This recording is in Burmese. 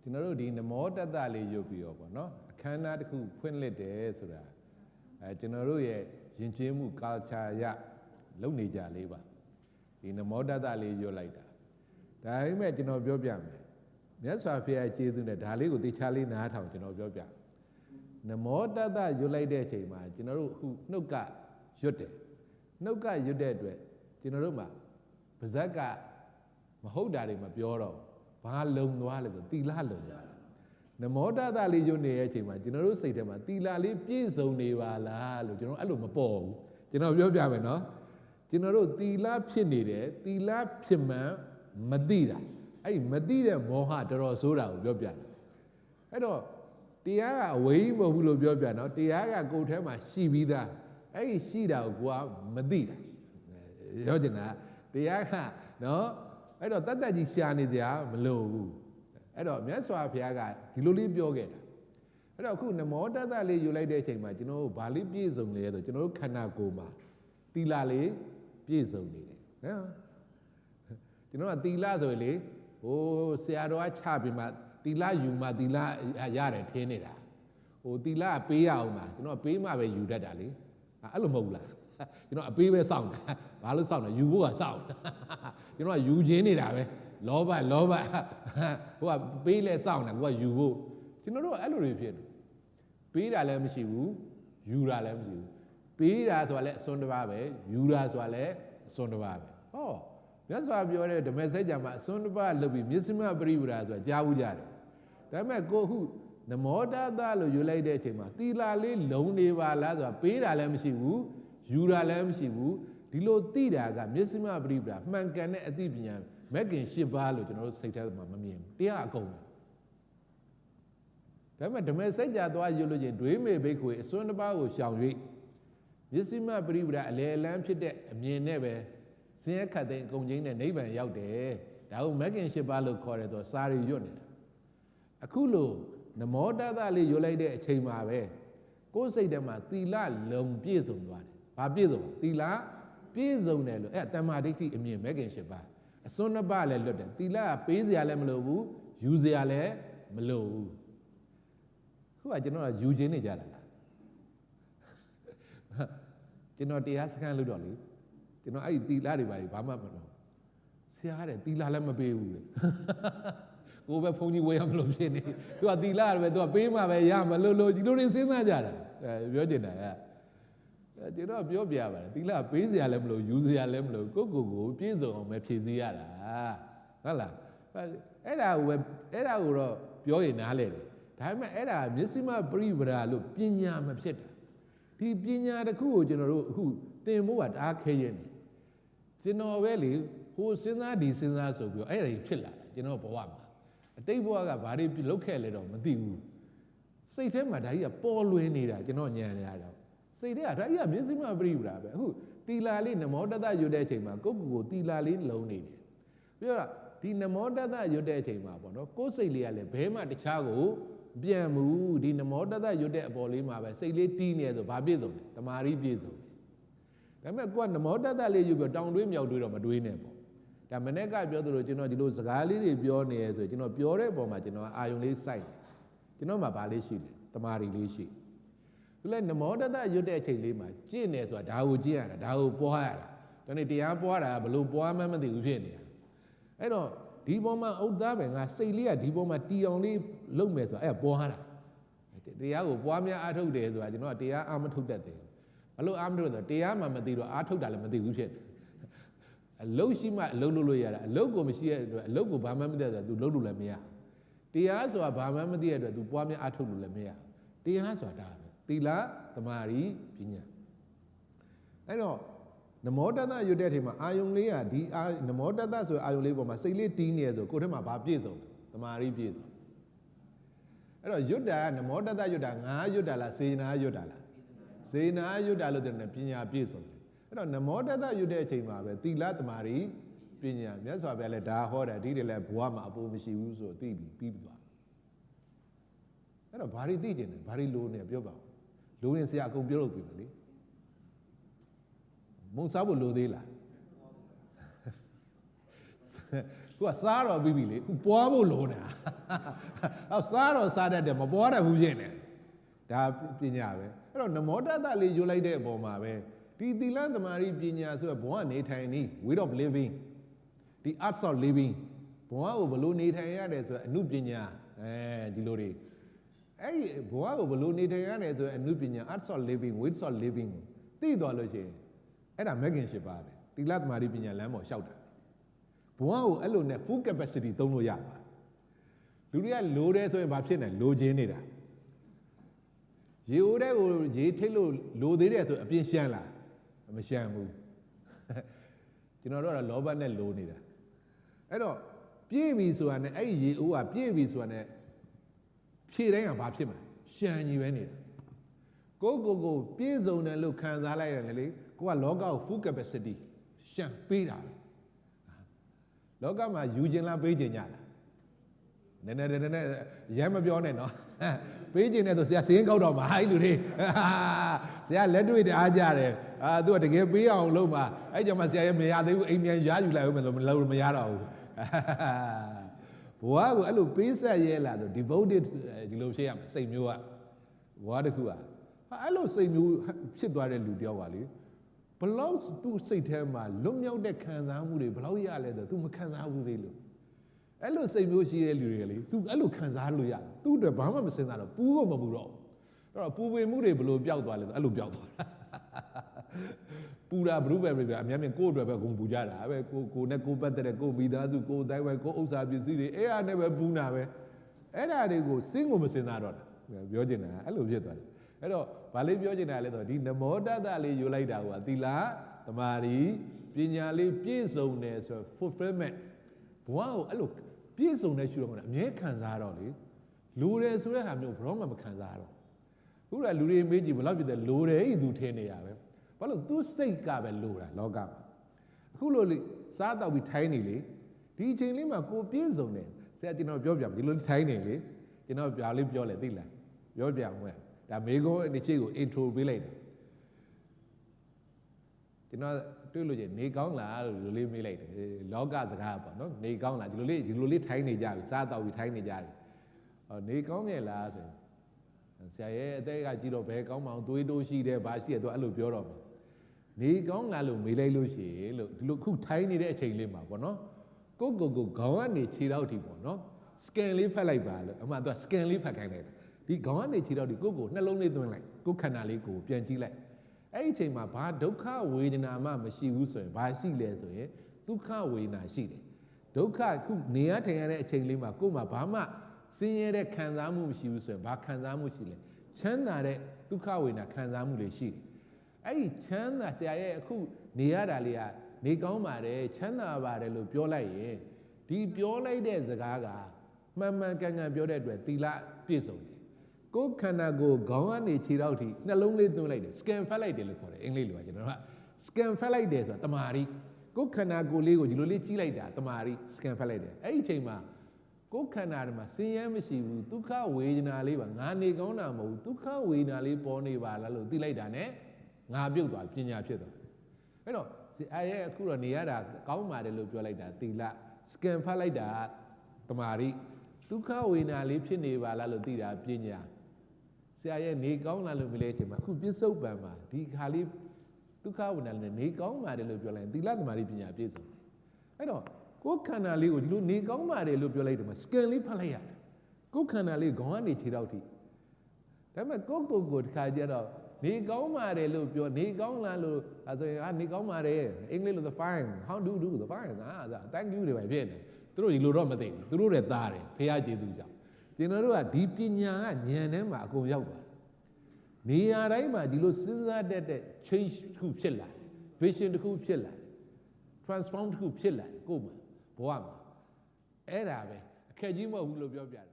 ကျွန်တော်တို့ဒီနမောတတ္တလေးရုပ်ပြီးတော့ပေါ့နော်အခမ်းအနားတစ်ခုဖွင့်လှစ်တယ်ဆိုတာအဲကျွန်တော်တို့ရဲ့ယဉ်ကျေးမှု culture ရလုပ်နေကြလေးပါဒီနမောတတ္တလေးရွတ်လိုက်တာဒါပေမဲ့ကျွန်တော်ပြောပြမယ်မြတ်စွာဘုရားကျေးဇူးနဲ့ဒါလေးကိုတေချာလေးနားထောင်ကျွန်တော်ပြောပြနမောတတ္တရွတ်လိုက်တဲ့အချိန်မှာကျွန်တော်တို့အခုနှုတ်ကရွတ်တယ်နှုတ်ကရွတ်တဲ့အတွက်ကျွန်တော်တို့မှာပါဇက်ကမဟုတ်တာတွေမပြောတော့ ဘူးဘာလုံသွားလဲဆိုသီလလုံသွားတယ်နမောတတ္တလေးရွတ်နေတဲ့အချိန်မှာကျွန်တော်တို့စိတ်ထဲမှာသီလလေးပြည့်စုံနေပါလားလို့ကျွန်တော်အဲ့လိုမပေါ်ဘူးကျွန်တော်ပြောပြမယ်နော်ကျွန်တော်တို့သီလဖြစ်နေတယ်သီလဖြစ်မှန်မသိတာအဲ့ဒီမသိတဲ့မောဟတော်တော်ဆိုးတာကိုပြောပြတယ်အဲ့တော့တရားကအဝေးမဟုတ်ဘူးလို့ပြောပြနော်တရားကကိုယ်ထဲမှာရှိပြီးသားအဲ့ဒီရှိတာကိုကိုကမသိတာရောကျင်တာတရားကနော် အဲ့တော့တတ်တတ်ကြီးရှာနေစရာမလိုဘူးအဲ့တော့မြတ်စွာဘုရားကဒီလိုလေးပြောခဲ့တာအဲ့တော့အခုနမောတတ္တလေးယူလိုက်တဲ့အချိန်မှာကျွန်တော်တို့ဗာလေးပြည့်စုံလေဆိုကျွန်တော်တို့ခန္ဓာကိုယ်မှာသီလလေးပြည့်စုံနေတယ်နော်ကျွန်တော်ကသီလဆိုရင်လေဟိုဆရာတော်ကချပြီးမှသီလယူမှသီလရတယ်ထင်းနေတာဟိုသီလပေးရအောင်ပါကျွန်တော်ပေးမှပဲယူတတ်တာလေအဲ့လိုမဟုတ်လားကျွန်တော်အပေးပဲစောင့်တာဘာလို့စောင့်လဲယူဖို့ကစောင့် ကျွန်တော်ကယူခြင်းနေတာပဲလောဘလောဘဟိုကပေးလဲစောင့်တာကိုကယူဖို့ကျွန်တော်တို့အဲ့လိုတွေဖြစ်တယ်ပေးတာလည်းမရှိဘူးယူတာလည်းမရှိဘူးပေးတာဆိုတာလည်းအစွန်းတစ်ပါးပဲယူတာဆိုတာလည်းအစွန်းတစ်ပါးပဲဟောမြတ်စွာပြောတဲ့ဓမ္မစကြာမှာအစွန်းတစ်ပါးလုပ်ပြီးမြစ္စမပရိပဒါဆိုတာကြားဘူးကြတယ်ဒါပေမဲ့ကိုခုနမောတသလို့ယူလိုက်တဲ့အချိန်မှာသီလာလေးလုံနေပါလားဆိုတာပေးတာလည်းမရှိဘူးယူတာလည်းမရှိဘူး ဒီလိုသိတာကမြစ္စမပရိပဒါမှန်ကန်တဲ့အသိပညာမက်ကင်၈ပါးလို့ကျွန်တော်တို့စိတ်ထဲမှာမမြင်ဘူးတရားအကုန်ပဲဒါပေမဲ့ဓမ္မစကြာသွားရွလို့ချင်းဒွေးမေဘိက္ခွေအစွန်းတစ်ပါးကိုရှောင်၍မျက်စိမပရိပဒအလေအလန်းဖြစ်တဲ့အမြင်နဲ့ပဲစင်ရခတ်တဲ့အကုန်ချင်းနဲ့နိဗ္ဗာန်ရောက်တယ်ဒါကိုမဂ်ကင်၈ပါးလို့ခေါ်တယ်ဆိုစာရီရွတ်နေတာအခုလို့နမောတသလေးရွတ်လိုက်တဲ့အချိန်မှာပဲကိုယ်စိတ်ထဲမှာသီလလုံပြည့်စုံသွားတယ်ဘာပြည့်စုံသီလ ပြည့်စုံတယ်လို့အဲ့တမ္မာဒိဋ္ဌိအမြင်မဂ်ကင်၈ပါးအစွန်းနှစ်ပါးလည်းလွတ်တယ်သီလကပေးစရာလည်းမလိုဘူးယူစရာလည်းမလိုဘူးခုကကျွန်တော်ကယူခြင်းနေကြတာလားကျွန်တော်တရားစခန်းလို့တော့လေကျွန်တော်အဲ့ဒီသီလတွေပါတွေဘာမှမလုပ်ဆရာတဲ့သီလလည်းမပေးဘူးလေကိုယ်ပဲဘုန်းကြီးဝေရမလို့ဖြစ်နေသူကသီလရပဲသူကပေးမှပဲရမလို့လို့ဒီလိုတွေစဉ်းစားကြတာအဲပြောချင်တာကအဲ ကျွန်တော်ပြောပြပါတယ်သီလပေးစရာလည်းမလို့ယူစရာလည်းမလို့ကိုယ့်ကိုယ်ကိုပြည့်စုံအောင်ပဲဖြည့်ဆည်းရတာဟုတ်လားအဲ့ဒါကိုပဲအဲ့ဒါကိုတော့ပြောရင်နားလေတယ်ဒါပေမဲ့အဲ့ဒါမျက်စိမပရိပဒါလို့ပညာမဖြစ်တာဒီပညာတစ်ခုကိုကျွန်တော်တို့အခုသင်ဖို့ကတအားခဲရင်နေကျွန်တော်ပဲလေဟိုစဉ်းစားဒီစဉ်းစားဆိုပြီးတော့အဲ့ဒါကြီးဖြစ်လာတာကျွန်တော်ဘဝမှာအတိတ်ဘဝကဘာတွေလုပ်ခဲ့လဲတော့မသိဘူးစိတ်ထဲမှာဒါကြီးကပေါ်လွင်နေတာကျွန်တော်ညံနေရတာ စိတ်ထဲကဒါကြီးကမျက်စိမပရိပဒါပဲအခုတီလာလေးနမောတတရွတ်တဲ့အချိန်မှာကိုယ့်ကိုယ်ကိုတီလာလေးလုံနေတယ်ပြောတာဒီနမောတတရွတ်တဲ့အချိန်မှာပေါ့နော်ကိုယ်စိတ်လေးကလည်းဘဲမှတခြားကိုပြန်မှုဒီနမောတတရွတ်တဲ့အပေါ်လေးမှာပဲစိတ်လေးတီးနေရဆိုဘာပြည့်စုံလဲတမာရီပြည့်စုံတယ်ဒါပေမဲ့ကိုကနမောတတလေးရွတ်ပြီးတောင်တွေးမြောက်တွေးတော့မတွေးနဲ့ပေါ့ဒါမနေ့ကပြောသလိုကျွန်တော်ဒီလိုစကားလေးတွေပြောနေရဆိုကျွန်တော်ပြောတဲ့အပေါ်မှာကျွန်တော်အာယုံလေးစိုက်တယ်ကျွန်တော်မှာဘာလေးရှိလဲတမာရီလေးရှိ သူလည်းနမောတတရွတ်တဲ့အချိန်လေးမှာကျင့်နေဆိုတာဒါကိုကျင့်ရတာဒါကိုပွားရတာကျွန်တော်တရားပွားတာဘလို့ပွားမှန်းမသိဘူးဖြစ်နေတာအဲ့တော့ဒီပေါ်မှာဥဒ္ဒါပဲငါစိတ်လေးကဒီပေါ်မှာတီအောင်လေးလုပ်မယ်ဆိုတာအဲ့ပွားတာတရားကိုပွားများအားထုတ်တယ်ဆိုတာကျွန်တော်ကတရားအားမထုတ်တတ်သေးဘူးဘလို့အားမထုတ်တော့တရားမှမသိတော့အားထုတ်တာလည်းမသိဘူးဖြစ်တယ်အလုတ်ရှိမှအလုတ်လုပ်လို့ရတာအလုတ်ကိုမရှိတဲ့အတွက်အလုတ်ကိုဘာမှမသိတဲ့အတွက် तू လုပ်လို့လည်းမရတရားဆိုတာဘာမှမသိတဲ့အတွက် तू ပွားများအားထုတ်လို့လည်းမရတရားဆိုတာဒါပဲ သီလသမာဓိပညာအဲ့တော့နမောတတရွတ်တဲ့အချိန်မှာအာယုံလေးကဒီအာနမောတတဆိုတဲ့အာယုံလေးပေါ်မှာစိတ်လေးတီးနေရဆိုကိုယ်ထဲမှာဘာပြည့်စုံလဲတမာရီပြည့်စုံအဲ့တော့ရွတ်တာကနမောတတရွတ်တာငါရွတ်တာလားစေနာရွတ်တာလားစေနာရွတ်တာလို့တဲ့ပညာပြည့်စုံတယ်အဲ့တော့နမောတတရွတ်တဲ့အချိန်မှာပဲသီလတမာရီပညာမြတ်စွာဘုရားလည်းဒါဟောတာဒီတွေလည်းဘဝမှာအပူမရှိဘူးဆိုသိပြီပြီးပြီးသွားအဲ့တော့ဘာတွေသိကျင်လဲဘာတွေလိုနေပြောပါဦး လိုရင်ဆရာအကုန်ပြောလို့ပြီမလေမုံစားဖို့လိုသေးလားခုကစားတော့ပြီးပြီလေခုပွားဖို့လိုနေတာဟောစားတော့စားတတ်တယ်မပွားတတ်ဘူးဖြစ်နေဒါပညာပဲအဲ့တော့နမောတတလေးယူလိုက်တဲ့အပေါ်မှာပဲဒီသီလသမารိပညာဆိုတော့ဘဝနေထိုင်နည်း way of living ဒီ arts of living ဘဝကိုဘယ်လိုနေထိုင်ရတယ်ဆိုတော့အမှုပညာအဲဒီလိုတွေ အဲ့ဒီဘဝကိုဘယ်လိုနေထိုင်ရတယ်ဆိုတော့အမှုပညာ arts of living ways of living ကိုသိသွားလို့ရှိရင်အဲ့ဒါမဂ်ကင်ရှိပါပဲသီလသမารိပညာလမ်းပေါ်လျှောက်တာဘဝကိုအဲ့လိုနဲ့ full capacity သုံးလို့ရပါလူတွေကလိုတယ်ဆိုရင်ဘာဖြစ်နေလိုချင်နေတာရေအိုးတဲ့ကိုရေထိတ်လို့လိုသေးတယ်ဆိုအပြင်းရှမ်းလာမရှမ်းဘူးကျွန်တော်တို့ကလောဘနဲ့လိုနေတာအဲ့တော့ပြည့်ပြီဆိုတာနဲ့အဲ့ဒီရေအိုးကပြည့်ပြီဆိုတာနဲ့ ဖြည့်တိုင်းကဘာဖြစ်မှာရှမ်းကြီးပဲနေတာကိုကိုကိုပြည့်စုံတယ်လို့ခံစားလိုက်ရတယ်လေကိုကလောကကို full capacity ရှမ်းပေးတာပဲလောကမှာယူခြင်းလားပေးခြင်းညလားနည်းနည်းနည်းနည်းရဲမပြောနဲ့နော်ပေးခြင်းနဲ့ဆိုဆရာစင်းကောက်တော့မှာအဲ့လူတွေဆရာလက်တွေ့တအားကြတယ်အာသူကတကယ်ပေးအောင်လုပ်မှာအဲ့ကြောင့်မှဆရာရဲ့မရသေးဘူးအိမ်မြန်ရယူလိုက်ဦးမယ်လို့မလုပ်မရတော့ဘူး ဘဝကိုအဲ့လိုပေးဆက်ရဲလာဆို devoted ဒီလိုဖြစ်ရမယ်စိတ်မျိုးကဘဝတစ်ခုကအဲ့လိုစိတ်မျိုးဖြစ်သွားတဲ့လူတယောက်ကလေဘလောက်သူ့စိတ်ထဲမှာလွတ်မြောက်တဲ့ခံစားမှုတွေဘလောက်ရလဲဆို तू မခံစားဘူးသေးလို့အဲ့လိုစိတ်မျိုးရှိတဲ့လူတွေလေ तू အဲ့လိုခံစားလို့ရတယ်သူ့အတွက်ဘာမှမစဉ်းစားတော့ပူးကိုမပူတော့အဲ့တော့ပူပင်မှုတွေဘလို့ပျောက်သွားလဲဆိုအဲ့လိုပျောက်သွားတာ ပူတာဘုရုပဲပဲအများမြင်ကိုယ့်အတွက်ပဲဂုံပူကြတာပဲကိုကိုနဲ့ကိုပတ်တဲ့ကိုမိသားစုကိုတိုင်းဝဲကိုဥစ္စာပစ္စည်းတွေအဲ့အားနဲ့ပဲပူနာပဲအဲ့ဒါတွေကိုစဉ်းကိုမစဉ်းစားတော့တာပြောချင်တာအဲ့လိုဖြစ်သွားတယ်အဲ့တော့ဗာလေးပြောချင်တာလဲဆိုတော့ဒီနမောတတလေးယူလိုက်တာကသီလသမာဓိပညာလေးပြည့်စုံတယ်ဆိုတော့ fulfillment ဘဝကိုအဲ့လိုပြည့်စုံတဲ့ရှုတော့အမြဲခံစားတော့လေလူတယ်ဆိုတဲ့ဟာမျိုးဘရောမှမခံစားတော့ခုကလူတွေမေးကြည့်ဘယ်လောက်ဖြစ်တယ်လိုတယ်ဤသူထင်နေရပဲ ဘာလို့သူစိတ်ကပဲလိုတာလောကမှာအခုလိုလေစားတော့ပြီးထိုင်းနေလေဒီအချိန်လေးမှာကိုပြည့်စုံတယ်ဆရာကျွန်တော်ပြောပြဒီလိုထိုင်းနေလေကျွန်တော်ပြာလေးပြောလေသိလားပြောပြအောင်မဲ့ဒါမေကုန်းတစ်ချိကို intro ပေးလိုက်တယ်ကျွန်တော်တွေ့လို့ချင်းနေကောင်းလားလို့ဒီလိုလေးမေးလိုက်တယ်လောကစကားပေါ့နော်နေကောင်းလားဒီလိုလေးဒီလိုလေးထိုင်းနေကြပြီစားတော့ပြီးထိုင်းနေကြတယ်ဟောနေကောင်းရဲ့လားဆိုဆရာရဲ့အသက်ကကြည့်တော့ဘယ်ကောင်းမအောင်သွေးတိုးရှိတယ်ဘာရှိတယ်သူအဲ့လိုပြောတော့မယ် နေကောင်းလားလို့မေးလိုက်လို့ရှိရင်လို့ဒီလိုခုထိုင်းနေတဲ့အချိန်လေးမှာပေါ့နော်ကိုကိုကိုခေါင်းကနေခြေထောက်ထိပေါ့နော် scan လေးဖတ်လိုက်ပါလို့အမှသူက scan လေးဖတ်ခိုင်းလိုက်တယ်ဒီခေါင်းကနေခြေထောက်ဒီကိုကိုနှလုံးလေးသွင်းလိုက်ကိုခန္ဓာလေးကိုပြန်ကြည့်လိုက်အဲ့ဒီအချိန်မှာဘာဒုက္ခဝေဒနာမှမရှိဘူးဆိုရင်ဘာရှိလဲဆိုရင်ဒုက္ခဝေဒနာရှိတယ်ဒုက္ခခုနေရထိုင်ရတဲ့အချိန်လေးမှာကိုယ်မှာဘာမှဆင်းရဲတဲ့ခံစားမှုမရှိဘူးဆိုရင်ဘာခံစားမှုရှိလဲချမ်းသာတဲ့ဒုက္ခဝေဒနာခံစားမှုတွေရှိတယ် အဲ့ဒီချမ်းသာဆရာရဲ့အခုနေရတာလေးကနေကောင်းပါတယ်ချမ်းသာပါတယ်လို့ပြောလိုက်ရင်ဒီပြောလိုက်တဲ့စကားကမှန်မှန်ကန်ကန်ပြောတဲ့အတွက်သီလပြည့်စုံတယ်ကိုယ်ခန္ဓာကိုယ်ခေါင်းကနေခြေထောက်ထိနှလုံးလေးသွင်းလိုက်တယ် scan ဖတ်လိုက်တယ်လို့ခေါ်တယ်အင်္ဂလိပ်လိုပါကျွန်တော်က scan ဖတ်လိုက်တယ်ဆိုတာတမာရီကိုယ်ခန္ဓာကိုယ်လေးကိုဒီလိုလေးကြီးလိုက်တာတမာရီ scan ဖတ်လိုက်တယ်အဲ့ဒီအချိန်မှာကိုယ်ခန္ဓာတွေမှာဆင်းရဲမရှိဘူးဒုက္ခဝေဒနာလေးပါငါနေကောင်းတာမဟုတ်ဘူးဒုက္ခဝေဒနာလေးပေါ်နေပါလားလို့သိလိုက်တာ ਨੇ ငါပြုတ်သွားပညာဖြစ်သွားအဲ့တော့အဲရဲ့အခုတော့နေရတာကောင်းပါတယ်လို့ပြောလိုက်တာသီလ scan ဖတ်လိုက်တာတမာရီဒုက္ခဝေဒနာလေးဖြစ်နေပါလားလို့သိတာပညာဆရာရဲ့နေကောင်းလားလို့မလဲချင်မှာအခုပြစ္ဆုတ်ပံမှာဒီခါလေးဒုက္ခဝေဒနာနဲ့နေကောင်းပါတယ်လို့ပြောလိုက်ရင်သီလသမာဓိပညာပြည့်စုံတယ်အဲ့တော့ကိုယ်ခန္ဓာလေးကိုဒီလိုနေကောင်းပါတယ်လို့ပြောလိုက်တယ်မှာ scan လေးဖတ်လိုက်ရတယ်ကိုယ်ခန္ဓာလေးခေါင်းကနေခြေထောက်ထိဒါပေမဲ့ကိုယ့်ကိုယ်ကိုတစ်ခါကျတော့ နေကောင်းပါတယ်လို့ပြောနေကောင်းလားလို့အဲဆိုရင်အာနေကောင်းပါတယ်အင်္ဂလိပ်လို the fine how do do the fine အာ thank you တွေပဲဖြစ်နေသူတို့ဒီလိုတော့မသိဘူးသူတို့တွေသားတယ်ဖះကျေးဇူးကြောင့်ကျွန်တော်တို့ကဒီပညာကဉာဏ်ထဲမှာအကုန်ရောက်သွားတယ်နေရာတိုင်းမှာဒီလိုစဉ်းစားတတ်တဲ့ change တစ်ခုဖြစ်လာတယ် vision တစ်ခုဖြစ်လာတယ် transform တစ်ခုဖြစ်လာတယ်ကိုယ်မှာဘဝမှာအဲ့ဒါပဲအခက်ကြီးမဟုတ်ဘူးလို့ပြောပြတယ်